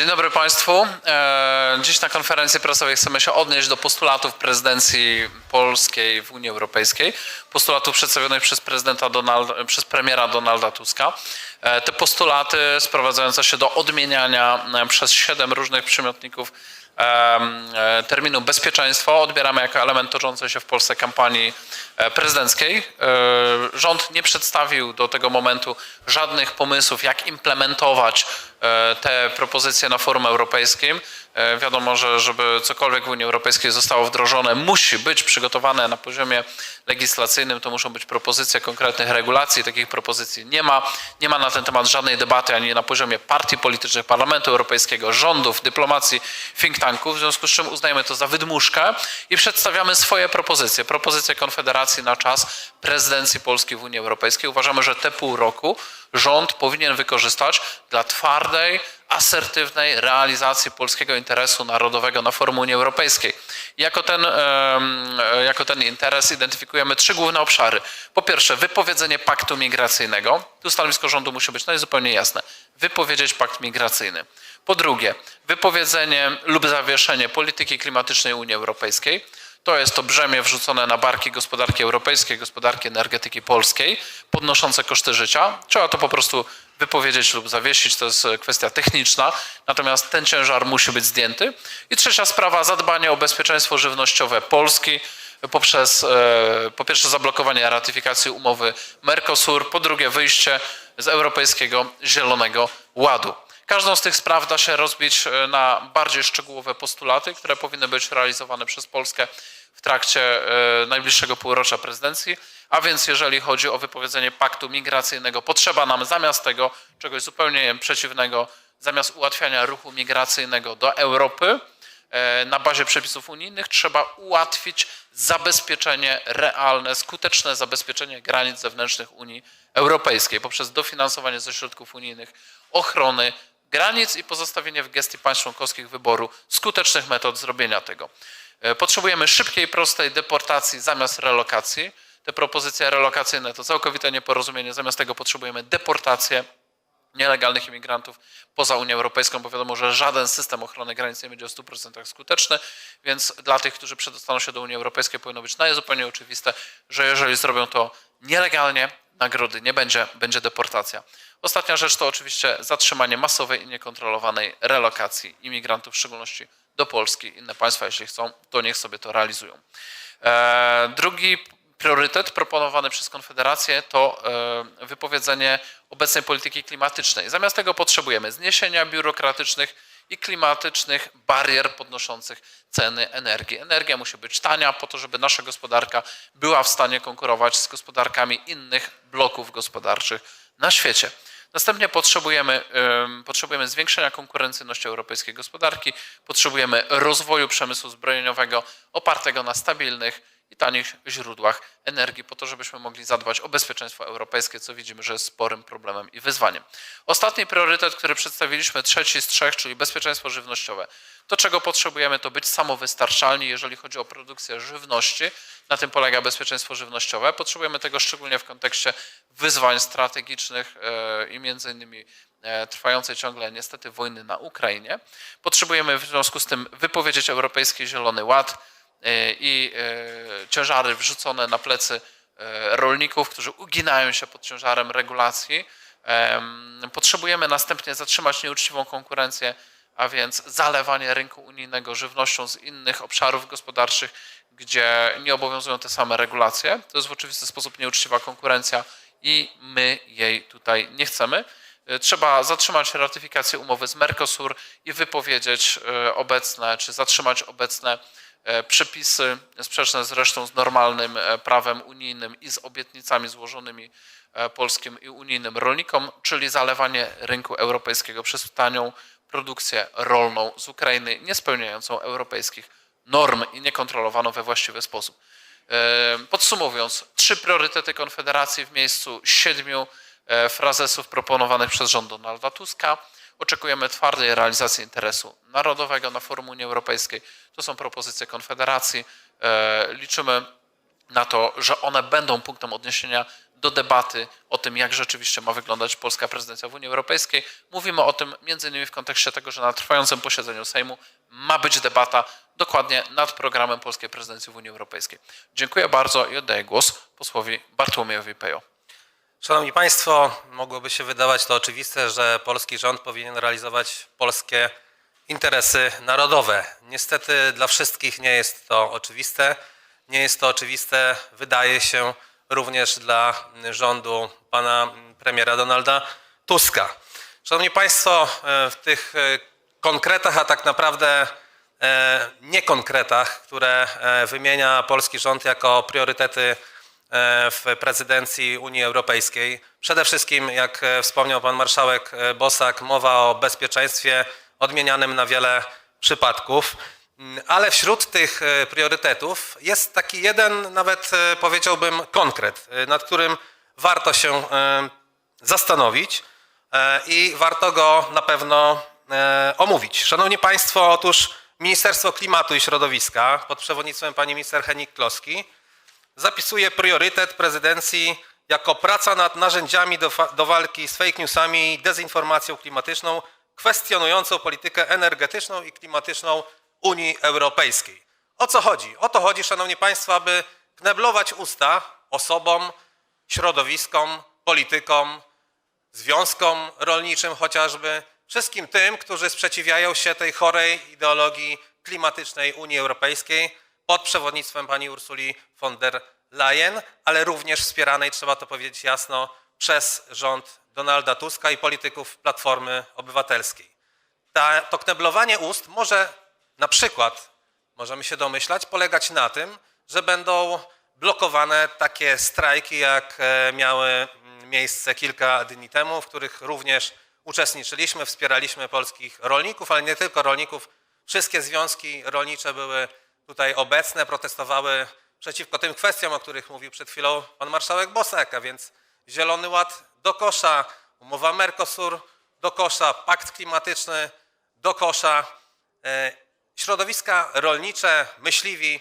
Dzień dobry Państwu. E, Dziś na konferencji prasowej chcemy się odnieść do postulatów prezydencji polskiej w Unii Europejskiej, postulatów przedstawionych przez prezydenta Donald, przez premiera Donalda Tuska. E, Te postulaty sprowadzające się do odmieniania e, przez siedem różnych przymiotników terminu bezpieczeństwo odbieramy jako element toczącej się w Polsce kampanii e, prezydenckiej. E, Rząd nie przedstawił do tego momentu żadnych pomysłów, jak implementować e, te propozycje na forum europejskim. E, Wiadomo, że żeby cokolwiek w Unii Europejskiej zostało wdrożone, musi być przygotowane na poziomie legislacyjnym, to muszą być propozycje konkretnych regulacji. Takich propozycji nie ma. Nie ma na ten temat żadnej debaty ani na poziomie partii politycznych, Parlamentu Europejskiego, rządów, dyplomacji, think tanków, w związku z czym uznajemy to za wydmuszkę i przedstawiamy swoje propozycje. Propozycje Konfederacji na czas prezydencji Polski w Unii Europejskiej. Uważamy, że te pół roku rząd powinien wykorzystać dla twardej, asertywnej realizacji polskiego interesu narodowego na forum Unii Europejskiej. Jako ten, e, jako ten interes identyfikujemy trzy główne obszary. Po pierwsze, wypowiedzenie paktu migracyjnego. Tu stanowisko rządu musi być najzupełniej jasne. Wypowiedzieć pakt migracyjny. Po drugie, wypowiedzenie lub zawieszenie polityki klimatycznej Unii Europejskiej. To jest to brzemię wrzucone na barki gospodarki europejskiej, gospodarki energetyki polskiej, podnoszące koszty życia. Trzeba to po prostu wypowiedzieć lub zawiesić, to jest kwestia techniczna, natomiast ten ciężar musi być zdjęty. I trzecia sprawa, zadbanie o bezpieczeństwo żywnościowe Polski poprzez e, po pierwsze zablokowanie ratyfikacji umowy Mercosur, po drugie wyjście z Europejskiego Zielonego Ładu. Każdą z tych spraw da się rozbić e, na bardziej szczegółowe postulaty, które powinny być realizowane przez Polskę w trakcie e, najbliższego półrocza prezydencji. A więc jeżeli chodzi o wypowiedzenie paktu migracyjnego, potrzeba nam zamiast tego czegoś zupełnie przeciwnego, zamiast ułatwiania ruchu migracyjnego do Europy, e, na bazie przepisów unijnych trzeba ułatwić zabezpieczenie realne, skuteczne zabezpieczenie granic zewnętrznych Unii Europejskiej poprzez dofinansowanie ze środków unijnych ochrony granic i pozostawienie w gestii państw członkowskich wyboru skutecznych metod zrobienia tego. E, Potrzebujemy szybkiej, prostej deportacji zamiast relokacji. Te propozycje relokacyjne to całkowite nieporozumienie. Zamiast tego potrzebujemy deportację nielegalnych imigrantów poza Unię Europejską, bo wiadomo, że żaden system ochrony granic nie będzie w 100% skuteczny, więc dla tych, którzy przedostaną się do Unii Europejskiej powinno być najzupełniej oczywiste, że jeżeli zrobią to nielegalnie, nagrody nie będzie, będzie deportacja. Ostatnia rzecz to oczywiście zatrzymanie masowej i niekontrolowanej relokacji imigrantów, w szczególności do Polski. Inne państwa, jeśli chcą, to niech sobie to realizują. E, Drugi priorytet proponowany przez Konfederację to e, wypowiedzenie obecnej polityki klimatycznej. Zamiast tego potrzebujemy zniesienia biurokratycznych i klimatycznych barier podnoszących ceny energii. Energia musi być tania po to, żeby nasza gospodarka była w stanie konkurować z gospodarkami innych bloków gospodarczych na świecie. Następnie potrzebujemy, em, potrzebujemy zwiększenia konkurencyjności europejskiej gospodarki, potrzebujemy rozwoju przemysłu zbrojeniowego opartego na stabilnych i tanich źródłach energii, po to, żebyśmy mogli zadbać o bezpieczeństwo europejskie, co widzimy, że jest sporym problemem i wyzwaniem. Ostatni priorytet, który przedstawiliśmy, trzeci z trzech, czyli bezpieczeństwo żywnościowe. To, czego potrzebujemy, to być samowystarczalni, jeżeli chodzi o produkcję żywności. Na tym polega bezpieczeństwo żywnościowe. Potrzebujemy tego szczególnie w kontekście wyzwań strategicznych e, i między innymi e, trwającej ciągle niestety wojny na Ukrainie. Potrzebujemy w związku z tym wypowiedzieć Europejski Zielony Ład e, i ciężary wrzucone na plecy rolników, którzy uginają się pod ciężarem regulacji. Em, Potrzebujemy następnie zatrzymać nieuczciwą konkurencję, a więc zalewanie rynku unijnego żywnością z innych obszarów gospodarczych, gdzie nie obowiązują te same regulacje. To jest w oczywisty sposób nieuczciwa konkurencja i my jej tutaj nie chcemy. E, Trzeba zatrzymać ratyfikację umowy z Mercosur i wypowiedzieć e, obecne, czy zatrzymać obecne e, przepisy sprzeczne zresztą z normalnym prawem unijnym i z obietnicami złożonymi polskim i unijnym rolnikom, czyli zalewanie rynku europejskiego przez tanią produkcję rolną z Ukrainy, nie spełniającą europejskich norm i niekontrolowaną we właściwy sposób. E, Podsumowując, trzy priorytety Konfederacji w miejscu siedmiu e, frazesów proponowanych przez rząd Donalda Tuska. Oczekujemy twardej realizacji interesu narodowego na forum Unii Europejskiej. To są propozycje Konfederacji. E, Liczymy na to, że one będą punktem odniesienia do debaty o tym, jak rzeczywiście ma wyglądać polska prezydencja w Unii Europejskiej. Mówimy o tym innymi w kontekście tego, że na trwającym posiedzeniu Sejmu ma być debata dokładnie nad programem polskiej prezydencji w Unii Europejskiej. Dziękuję bardzo i oddaję głos posłowi Bartłomiejowi Pejo. Szanowni Państwo, mogłoby się wydawać to oczywiste, że polski rząd powinien realizować polskie interesy narodowe. Niestety dla wszystkich nie jest to oczywiste. Nie jest to oczywiste, wydaje się, również dla rządu pana premiera Donalda Tuska. Szanowni Państwo, e, w tych e, konkretach, a tak naprawdę e, niekonkretach, które wymienia polski rząd jako priorytety w prezydencji Unii Europejskiej. Przede wszystkim, jak wspomniał pan marszałek Bosak, mowa o bezpieczeństwie odmienianym na wiele przypadków. Ale wśród tych e, priorytetów jest taki jeden, nawet e, powiedziałbym, konkret, e, nad którym warto się zastanowić i warto go na pewno omówić. Szanowni Państwo, otóż Ministerstwo Klimatu i Środowiska pod przewodnictwem pani minister Henik Kloski zapisuje priorytet prezydencji jako praca nad narzędziami do, do walki z fake newsami i dezinformacją klimatyczną, kwestionującą politykę energetyczną i klimatyczną Unii Europejskiej. O co chodzi? O to chodzi, Szanowni Państwo, aby kneblować usta osobom, środowiskom, politykom, związkom rolniczym chociażby, wszystkim tym, którzy sprzeciwiają się tej chorej ideologii klimatycznej Unii Europejskiej pod przewodnictwem pani Ursuli von der Leyen, ale również wspieranej, trzeba to powiedzieć jasno, przez rząd Donalda Tuska i polityków Platformy Obywatelskiej. Ta, to kneblowanie ust może na przykład, możemy się domyślać, polegać na tym, że będą blokowane takie strajki, jak e, miały mm, miejsce kilka dni temu, w których również uczestniczyliśmy, wspieraliśmy polskich rolników, ale nie tylko rolników. Wszystkie związki rolnicze były tutaj obecne, protestowały przeciwko tym kwestiom, o których mówił przed chwilą pan marszałek Bosak, a więc Zielony Ład do kosza, umowa Mercosur do kosza, pakt klimatyczny do kosza. Środowiska rolnicze, myśliwi,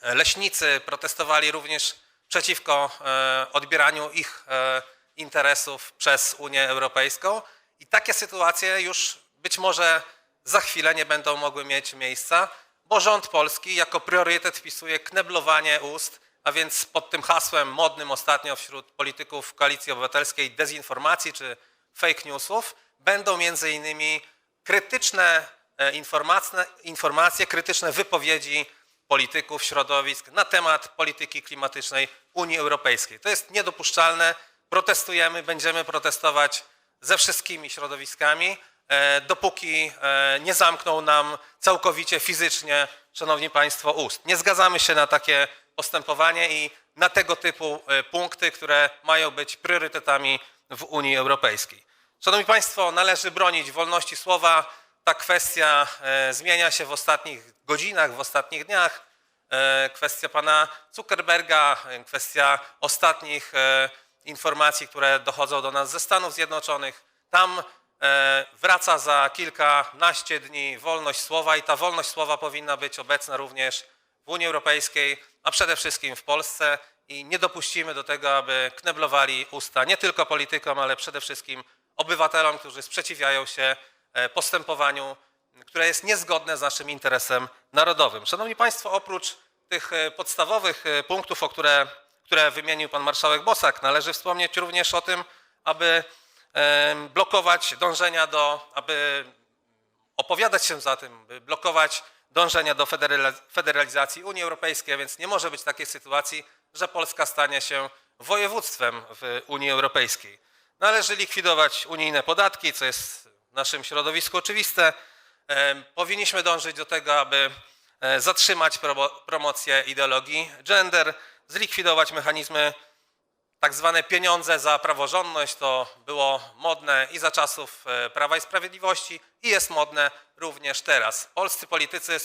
e, leśnicy protestowali również przeciwko e, odbieraniu ich e, interesów przez Unię Europejską. I takie sytuacje już być może za chwilę nie będą mogły mieć miejsca, bo rząd polski jako priorytet wpisuje kneblowanie ust, a więc pod tym hasłem modnym ostatnio wśród polityków Koalicji Obywatelskiej dezinformacji czy fake newsów będą między innymi krytyczne informacje, informacje, krytyczne wypowiedzi polityków, środowisk na temat polityki klimatycznej Unii Europejskiej. To jest niedopuszczalne. Protestujemy, będziemy protestować ze wszystkimi środowiskami, e, dopóki e, nie zamkną nam całkowicie fizycznie, szanowni państwo, ust. Nie zgadzamy się na takie postępowanie i na tego typu e, punkty, które mają być priorytetami w Unii Europejskiej. Szanowni Państwo, należy bronić wolności słowa. Ta kwestia e, zmienia się w ostatnich godzinach, w ostatnich dniach. E, Kwestia pana Zuckerberga, e, kwestia ostatnich informacji, które dochodzą do nas ze Stanów Zjednoczonych. Tam wraca za kilkanaście dni wolność słowa i ta wolność słowa powinna być obecna również w Unii Europejskiej, a przede wszystkim w Polsce i nie dopuścimy do tego, aby kneblowali usta nie tylko politykom, ale przede wszystkim obywatelom, którzy sprzeciwiają się postępowaniu, które jest niezgodne z naszym interesem narodowym. Szanowni Państwo, oprócz tych e, podstawowych e, punktów, o które, które wymienił pan marszałek Bosak, należy wspomnieć również o tym, aby blokować dążenia do, aby opowiadać się za tym, by blokować dążenia do federaliz- federalizacji Unii Europejskiej, więc nie może być takiej sytuacji, że Polska stanie się województwem w Unii Europejskiej. Należy likwidować unijne podatki, co jest w naszym środowisku oczywiste. Em, Powinniśmy dążyć do tego, aby e, zatrzymać promo- promocję ideologii gender, zlikwidować mechanizmy tak zwane pieniądze za praworządność to było modne i za czasów e, Prawa i Sprawiedliwości i jest modne również teraz. Polscy politycy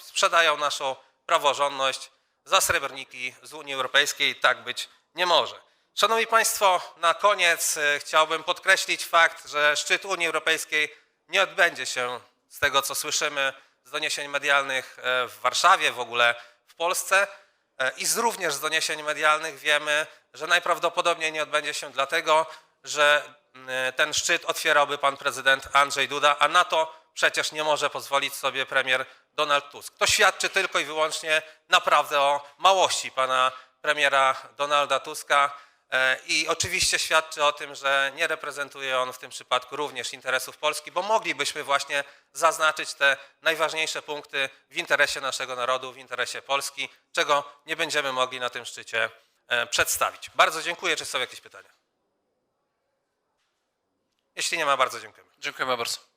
sprzedają naszą praworządność za srebrniki z Unii Europejskiej. Tak być nie może. Szanowni Państwo, na koniec e, chciałbym podkreślić fakt, że szczyt Unii Europejskiej nie odbędzie się z tego, co słyszymy z doniesień medialnych e, w Warszawie, w ogóle w Polsce. E, I z również z doniesień medialnych wiemy, że najprawdopodobniej nie odbędzie się dlatego, że ten szczyt otwierałby pan prezydent Andrzej Duda, a na to przecież nie może pozwolić sobie premier Donald Tusk. To świadczy tylko i wyłącznie naprawdę o małości pana premiera Donalda Tuska i oczywiście świadczy o tym, że nie reprezentuje on w tym przypadku również interesów Polski, bo moglibyśmy właśnie zaznaczyć te najważniejsze punkty w interesie naszego narodu, w interesie Polski, czego nie będziemy mogli na tym szczycie e, przedstawić. Bardzo dziękuję. Czy są jakieś pytania? Jeśli nie ma, bardzo dziękujemy. Dziękujemy bardzo.